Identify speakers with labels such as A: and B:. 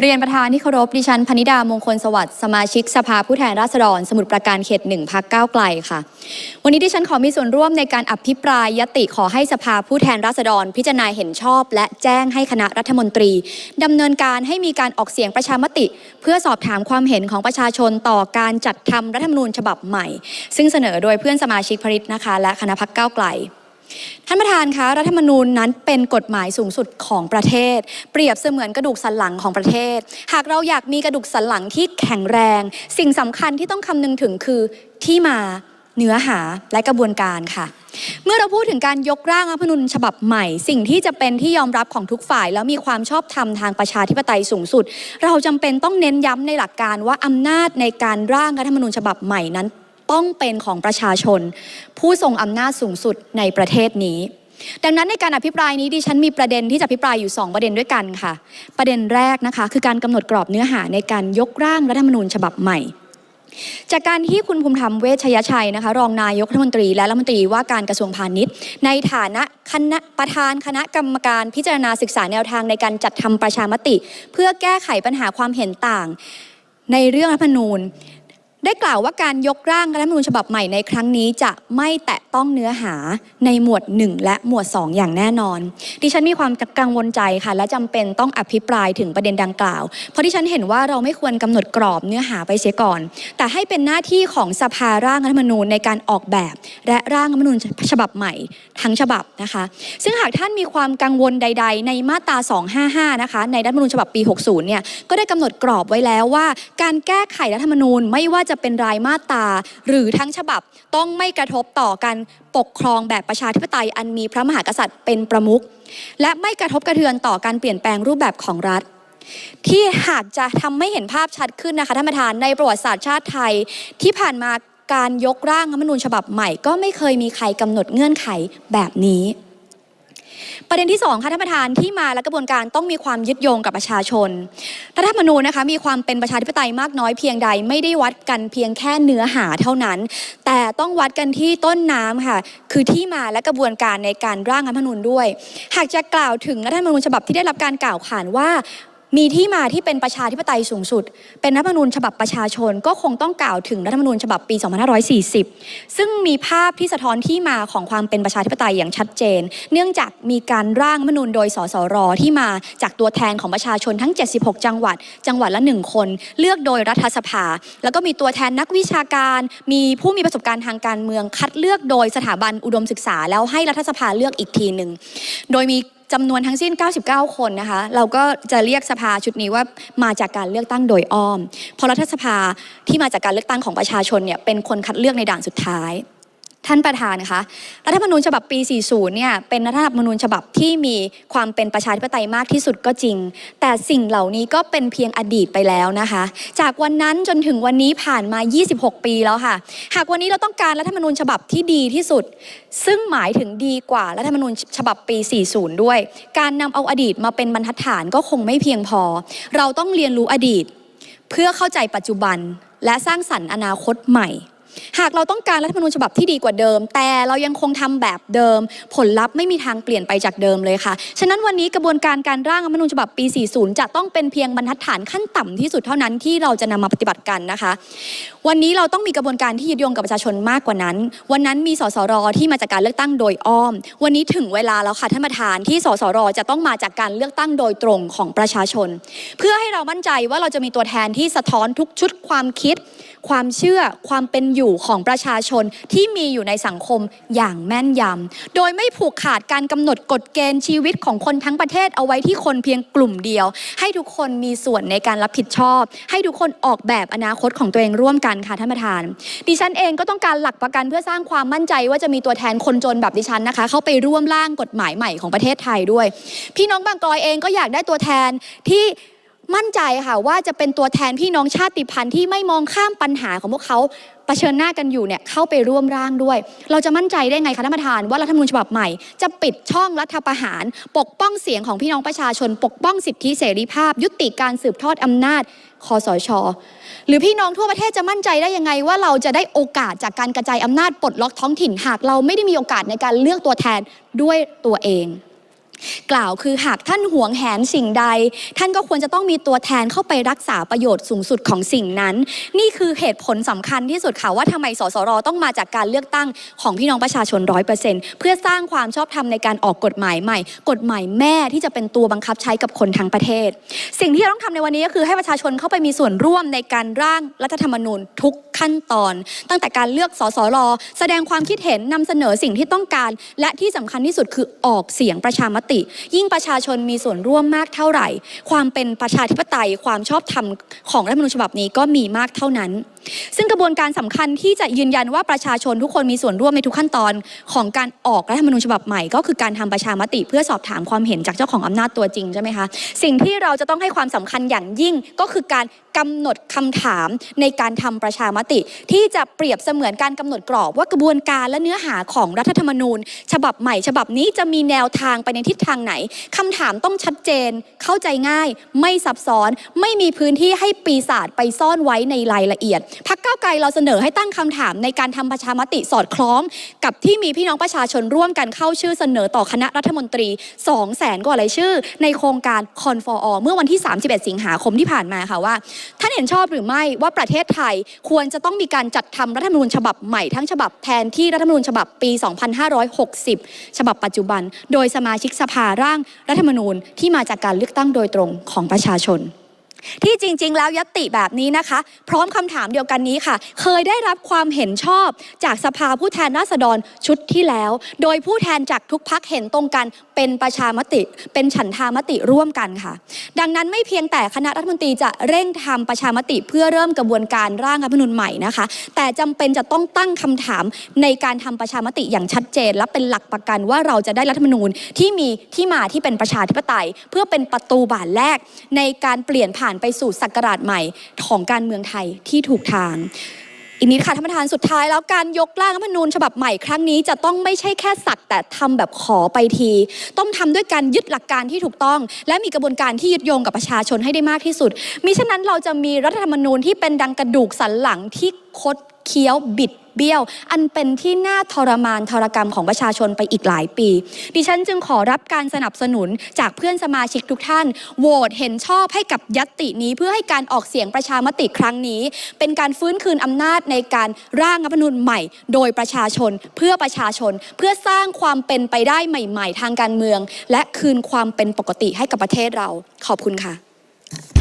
A: เรียนประธานที่เคารพดิฉันพนิดามงคลสวัสดิ์สมาชิกสภาผู้แทนราษฎร สมุทรปราการเขตหนึ่งพักก้าวไกลค่ะ วันนี้ดิฉันขอมีส่วนร่วมในการอภิปรายยติขอให้สภาผู้แทนราษฎร พิจารณาเห็นชอบ และแจ้งให้คณะรัฐมนตรีดำเนินการให้มีการออกเสียงประชามติ เพื่อสอบถามความเห็นของประชาชนต่อการจัดทำรัฐธรรมนูญฉบับใหม่ ซึ่งเสนอโดยเพื่อนสมาชิกพริตนะคะ และคณะพักก้าวไกล ท่านประธานคะรัฐธรรมนูญนั้นเป็นกฎหมายสูงสุดของประเทศ เปรียบเสมือนกระดูกสันหลังของประเทศ หากเราอยากมีกระดูกสันหลังที่แข็งแรง สิ่งสำคัญที่ต้องคำนึงถึงคือที่มาเนื้อหาและกระบวนการค่ะ เมื่อเราพูดถึงการยกร่างรัฐธรรมนูญฉบับใหม่ สิ่งที่จะเป็นที่ยอมรับของทุกฝ่าย แล้วมีความชอบธรรมทางประชาธิปไตยสูงสุด เราจำเป็นต้องเน้นย้ำในหลักการว่าอำนาจในการร่างรัฐธรรมนูญฉบับใหม่นั้น ต้องเป็นของประชาชน ผู้ทรงอำนาจสูงสุดในประเทศนี้ ดังนั้นในการอภิปรายนี้ดิฉันมีประเด็นที่จะอภิปรายอยู่ 2 ประเด็นด้วยกันค่ะ ประเด็นแรกนะคะ คือการกำหนดกรอบเนื้อหาในการยกร่างรัฐธรรมนูญฉบับใหม่จากการที่คุณภูมิธรรมเวชยชัยนะคะ รองนายกรัฐมนตรีและรัฐมนตรีว่าการกระทรวงพาณิชย์ ในฐานะคณะประธานคณะกรรมการพิจารณาศึกษาแนวทางในการจัดทำประชามติ เพื่อแก้ไขปัญหาความเห็นต่าง ในเรื่องรัฐธรรมนูญ ได้กล่าวว่าการยกร่างรัฐธรรมนูญฉบับใหม่ในครั้งนี้จะไม่แตะต้องเนื้อหาในหมวด 1 และหมวด 2 อย่างแน่นอน ดิฉันมีความกังวลใจค่ะ และจำเป็นต้องอภิปรายถึงประเด็นดังกล่าว เพราะดิฉันเห็นว่าเราไม่ควรกำหนดกรอบเนื้อหาไปเสียก่อน แต่ให้เป็นหน้าที่ของสภาร่างรัฐธรรมนูญในการออกแบบ และร่างรัฐธรรมนูญฉบับใหม่ทั้งฉบับนะคะ ซึ่งหากท่านมีความกังวลใด ๆ ในมาตรา 255 นะคะในรัฐธรรมนูญฉบับปี 60 เนี่ยก็ได้กำหนดกรอบไว้แล้วว่า การแก้ไขรัฐธรรมนูญไม่ว่าจะเป็นรายมาตราหรือทั้งฉบับต้องไม่กระทบต่อการปกครองแบบประชาธิปไตยอันมีพระมหากษัตริย์เป็นประมุขและไม่กระทบกระเทือนต่อการเปลี่ยนแปลงรูปแบบของรัฐ ที่หากจะทำให้เห็นภาพชัดขึ้นนะคะท่านประธานในประวัติศาสตร์ชาติไทยที่ผ่านมาการยกร่างรัฐมนูญฉบับใหม่ ก็ไม่เคยมีใครกำหนดเงื่อนไขแบบนี้ ประเด็นที่ 2 ค่ะท่านประธานที่มาและกระบวนการต้องมีความยึดโยงกับประชาชนรัฐธรรมนูญนะคะมีความเป็นประชาธิปไตยมากน้อยเพียงใด ไม่ได้วัดกันเพียงแค่เนื้อหาเท่านั้น แต่ต้องวัดกันที่ต้นน้ำค่ะ คือที่มาและกระบวนการในการร่างรัฐธรรมนูญด้วย หากจะกล่าวถึงรัฐธรรมนูญฉบับที่ได้รับการกล่าวขานว่า มีที่มาที่เป็นประชาธิปไตยสูงสุด เป็นรัฐธรรมนูญฉบับประชาชน ก็คงต้องกล่าวถึงรัฐธรรมนูญฉบับปี 2540 ซึ่งมีภาพที่สะท้อนที่มาของความเป็นประชาธิปไตยอย่างชัดเจน เนื่องจากมีการร่างรัฐธรรมนูญโดยสสรที่มาจากตัวแทนของประชาชนทั้ง 76 จังหวัด จังหวัดละหนึ่งคน เลือกโดยรัฐสภา แล้วก็มีตัวแทนนักวิชาการ มีผู้มีประสบการณ์ทางการเมืองคัดเลือกโดยสถาบันอุดมศึกษา แล้วให้รัฐสภาเลือกอีกทีหนึ่งโดยมี จำนวนทั้งสิ้น 99 คนนะคะ เราก็จะเรียกสภาชุดนี้ว่ามาจากการเลือกตั้งโดยอ้อม เพราะรัฐสภาที่มาจากการเลือกตั้งของประชาชนเนี่ยเป็นคนคัดเลือกในด่านสุดท้าย ท่านประธานนะคะรัฐธรรมนูญฉบับปี 40 เนี่ยเป็นรัฐธรรมนูญฉบับที่มีความเป็นประชาธิปไตยมากที่สุดก็จริง แต่สิ่งเหล่านี้ก็เป็นเพียงอดีตไปแล้วนะคะ จากวันนั้นจนถึงวันนี้ผ่านมา 26 ปีแล้วค่ะ หากวันนี้เราต้องการรัฐธรรมนูญฉบับที่ดีที่สุด ซึ่งหมายถึงดีกว่ารัฐธรรมนูญฉบับปี 40 ด้วย การนำเอาอดีตมาเป็นบรรทัดฐานก็คงไม่เพียงพอ เราต้องเรียนรู้อดีต เพื่อเข้าใจปัจจุบันและสร้างสรรค์อนาคตใหม่ หากเราต้องการรัฐธรรมนูญฉบับที่ดีกว่าเดิม แต่เรายังคงทำแบบเดิม ผลลัพธ์ไม่มีทางเปลี่ยนไปจากเดิมเลยค่ะ ฉะนั้นวันนี้กระบวนการการร่างรัฐธรรมนูญฉบับปี 40 จะต้องเป็นเพียงบรรทัดฐานขั้นต่ำที่สุดเท่านั้นที่เราจะนำมาปฏิบัติกันนะคะ วันนี้เราต้องมีกระบวนการที่ยึดโยงกับประชาชนมากกว่านั้น วันนั้นมีสสรที่มาจากการเลือกตั้งโดยอ้อม วันนี้ถึงเวลาแล้วค่ะท่านประธานที่สสรจะต้องมาจากการเลือกตั้งโดยตรงของประชาชน เพื่อให้เรามั่นใจว่าเราจะมีตัวแทนที่สะท้อนทุกชุดความคิด ความเชื่อความเป็นอยู่ของประชาชนที่มีอยู่ในสังคมอย่างแม่นยำ โดยไม่ผูกขาดการกำหนดกฎเกณฑ์ชีวิตของคนทั้งประเทศเอาไว้ที่คนเพียงกลุ่มเดียว ให้ทุกคนมีส่วนในการรับผิดชอบ ให้ทุกคนออกแบบอนาคตของตัวเองร่วมกันค่ะท่านประธาน ดิฉันเองก็ต้องการหลักประกันเพื่อสร้างความมั่นใจว่าจะมีตัวแทนคนจนแบบดิฉันนะคะ เข้าไปร่วมร่างกฎหมายใหม่ของประเทศไทยด้วย พี่น้องบางกอยเองก็อยากได้ตัวแทนที่ มั่นใจค่ะว่าจะเป็นตัวแทนพี่น้องชาติพันธุ์ที่ไม่มองข้ามปัญหาของพวกเขาเผชิญหน้ากันอยู่เนี่ยเข้าไปร่วมร่างด้วย เราจะมั่นใจได้ไงคะท่านประธานว่ารัฐธรรมนูญฉบับใหม่ จะปิดช่องรัฐประหาร ปกป้องเสียงของพี่น้องประชาชน ปกป้องสิทธิเสรีภาพ ยุติการสืบทอดอำนาจคอสช หรือพี่น้องทั่วประเทศจะมั่นใจได้ยังไง ว่าเราจะได้โอกาสจากการกระจายอำนาจปลดล็อกท้องถิ่นหากเราไม่ได้มีโอกาสในการเลือกตัวแทนด้วยตัวเอง กล่าวคือหากท่านหวงแหนสิ่งใด ท่านก็ควรจะต้องมีตัวแทนเข้าไปรักษาประโยชน์สูงสุดของสิ่งนั้น นี่คือเหตุผลสำคัญที่สุดค่ะว่าทำไมสสรต้องมาจากการเลือกตั้งของพี่น้องประชาชนร้อยเปอร์เซ็นต์เพื่อสร้างความชอบธรรมในการออกกฎหมายใหม่ กฎหมายแม่ที่จะเป็นตัวบังคับใช้กับคนทั้งประเทศ สิ่งที่เราต้องทำในวันนี้ก็คือให้ประชาชนเข้าไปมีส่วนร่วมในการร่างรัฐธรรมนูญทุกขั้นตอน ตั้งแต่การเลือกสสรแสดงความคิดเห็นนำเสนอสิ่งที่ต้องการ และที่สำคัญที่สุดคือออกเสียงประชามติ ยิ่งประชาชนมีส่วนร่วมมากเท่าไหร่ ความเป็นประชาธิปไตยความชอบธรรมของรัฐมนูญฉบับนี้ก็มีมากเท่านั้นซึ่งกระบวนการสำคัญที่จะยืนยันว่าประชาชนทุกคนมีส่วนร่วมในทุกขั้นตอนของการออกรัฐธรรมนูญฉบับใหม่ ก็คือการทำประชามติเพื่อสอบถามความเห็นจากเจ้าของอำนาจตัวจริงใช่ไหมคะสิ่งที่เราจะต้องให้ความสำคัญอย่างยิ่งก็คือการกำหนดคำถามในการทำประชามติ ที่จะเปรียบเสมือนการกำหนดกรอบว่ากระบวนการและเนื้อหาของรัฐธรรมนูญ ฉบับใหม่ ฉบับนี้จะมีแนวทางไปในทิศทางไหนคำถามต้องชัดเจน เข้าใจง่าย ไม่ซับซ้อน ไม่มีพื้นที่ให้ปีศาจไปซ่อนไว้ในรายละเอียดพักเก้าไกลเราเสนอให้ตั้งคำถามในการทำประชามติสอดคล้อง กับที่มีพี่น้องประชาชนร่วมกันเข้าชื่อเสนอต่อคณะรัฐมนตรี 2 0 0แสนกว่ารายชื่อ ในโครงการคอนฟอร์เมื่อวันที่ 31 สิงหาคมที่ผ่านมาค่ะว่า ท่านเห็นชอบหรือไม่ว่าประเทศไทยควรจะต้องมีการจัดทำรัฐธรรมนูญฉบับใหม่ทั้งฉบับแทนที่รัฐธรรมนูญฉบับปี 2560 ฉบับปัจจุบัน โดยสมาชิกสภาร่างรัฐธรรมนูญที่มาจากการเลือกตั้งโดยตรงของประชาชน ที่จริง ๆ แล้วยตติแบบนี้นะคะ พร้อมคำถามเดียวกันนี้ค่ะ เคยได้รับความเห็นชอบจากสภาผู้แทนราษฎรชุดที่แล้ว โดยผู้แทนจากทุกพักเห็นตรงกัน เป็นประชามติ เป็นฉันทามติร่วมกันค่ะ ดังนั้นไม่เพียงแต่คณะรัฐมนตรีจะเร่งทำประชามติเพื่อเริ่มกระบวนการร่างรัฐธรรมนูญใหม่นะคะ แต่จำเป็นจะต้องตั้งคำถามในการทำประชามติอย่างชัดเจน และเป็นหลักประกันว่าเราจะได้รัฐธรรมนูญที่มีที่มาที่เป็นประชาธิปไตย เพื่อเป็นประตูบานแรกในการเปลี่ยนผ่านไปสู่ศักราชใหม่ของการเมืองไทยที่ถูกทางอีกนิดค่ะท่านประธานสุดท้ายแล้วการยกร่างรัฐธรรมนูญฉบับใหม่ครั้งนี้จะต้องไม่ใช่แค่สักแต่ทำแบบขอไปที ต้องทำด้วยการยึดหลักการที่ถูกต้อง และมีกระบวนการที่ยึดโยงกับประชาชนให้ได้มากที่สุดมิฉะนั้นเราจะมีรัฐธรรมนูญที่เป็นดังกระดูกสันหลังที่คดเคี้ยวบิด เบี้ยว อันเป็นที่น่าทรมานทรกรรมของประชาชนไปอีกหลายปี ดิฉันจึงขอรับการสนับสนุนจากเพื่อนสมาชิกทุกท่าน โหวตเห็นชอบให้กับยัตตินี้ เพื่อให้การออกเสียงประชามติครั้งนี้ เป็นการฟื้นคืนอำนาจในการร่างรัฐธรรมนูญใหม่ โดยประชาชนเพื่อประชาชนเพื่อสร้างความเป็นไปได้ใหม่ ๆ ทางการเมือง และคืนความเป็นปกติให้กับประเทศเราขอบคุณค่ะ